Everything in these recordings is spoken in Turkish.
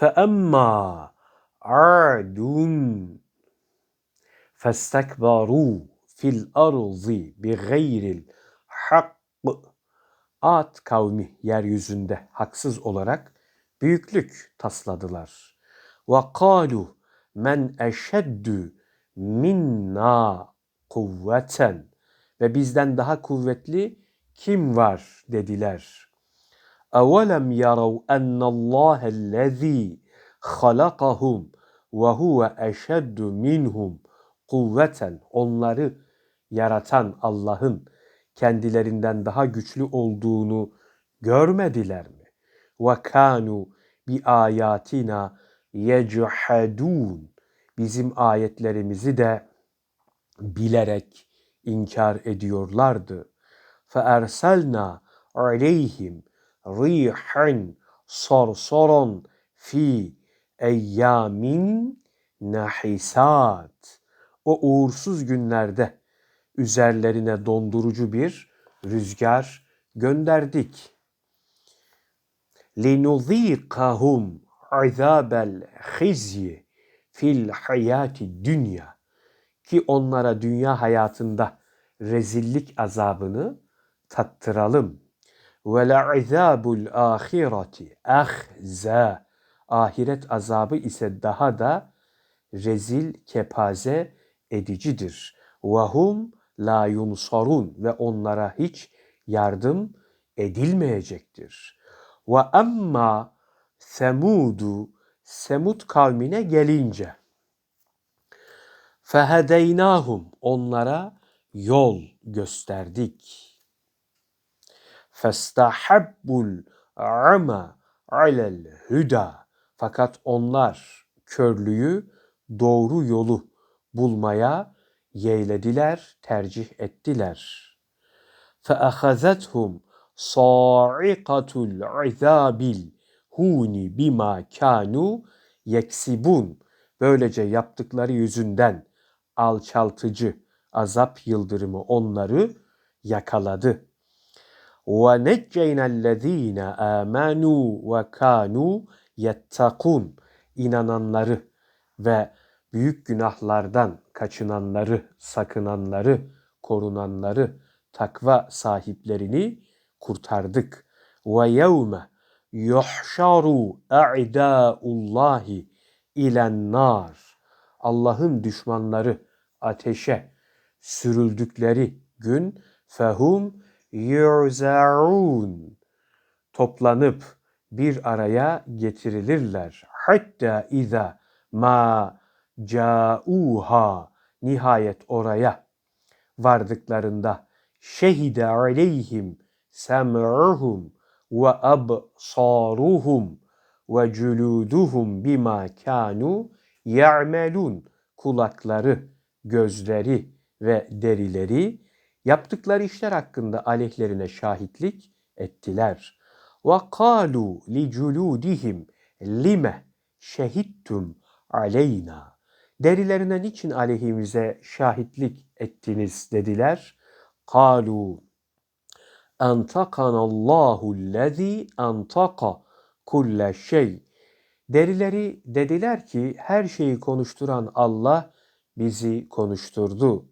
فَأَمَّا عَادٌ فَاسْتَكْبَرُوا فِي الْأَرْضِ بِغَيْرِ الْحَقِّ Ad kavmi yeryüzünde haksız olarak büyüklük tasladılar. وَقَالُوا men eşeddü minna kuvveten ve bizden daha kuvvetli kim var dediler. Evelem yarav ennallâhellezî halakahum ve huve eşeddu minhum kuvveten onları yaratan Allah'ın kendilerinden daha güçlü olduğunu görmediler mi? Ve kanu bi ayatina yechadun bizim ayetlerimizi de bilerek inkar ediyorlardı. فَاَرْسَلْنَا عَلَيْهِمْ رِيحًا صَرْصَرًا fi eyyamin nahisat. O uğursuz günlerde üzerlerine dondurucu bir rüzgar gönderdik. لِنُذ۪يقَهُمْ azabel hizyi fil hayati dünya ki onlara dünya hayatında rezillik azabını tattıralım. Ve la'izabul ahireti ahza ahiret azabı ise daha da rezil kepaze edicidir. Ve hum la yunsarun ve onlara hiç yardım edilmeyecektir. Ve amma Semudu Semud kavmine gelince fehedeynahum onlara yol gösterdik. Festahabbul ama alel huda fakat onlar körlüğü doğru yolu bulmaya yeğlediler, tercih ettiler. فَأَخَذَتْهُمْ صَاعِقَةُ الْعِذَابِ huni bima kanu yeksibun. Böylece yaptıkları yüzünden alçaltıcı azap yıldırımı onları yakaladı. Ve necceynellezîne âmenû ve kânû yettakun. İnananları ve büyük günahlardan kaçınanları, sakınanları, korunanları, takva sahiplerini kurtardık. Ve yevme yuhşaru a'daullahi ilen nar. Allah'ın düşmanları ateşe sürüldükleri gün fehum yuzaun toplanıp bir araya getirilirler. Hatta iza ma cauha nihayet oraya vardıklarında şehide aleyhim sem'uhum ve absaruhum ve culuduhum bima kanu ya'melun kulakları, gözleri ve derileri yaptıkları işler hakkında aleyhlerine şahitlik ettiler. Ve kalu li culudihim lime şehittum aleyna. Derilerine niçin aleyhimize şahitlik ettiniz dediler. Kalu Antakanallahu lezi antaka kulle şey. Derileri dediler ki her şeyi konuşturan Allah bizi konuşturdu.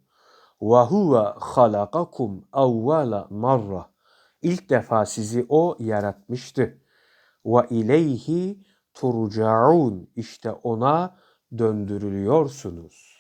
Huve halakakum evvela marra. İlk defa sizi o yaratmıştı. Ve ileyhi turcaun. İşte ona döndürülüyorsunuz.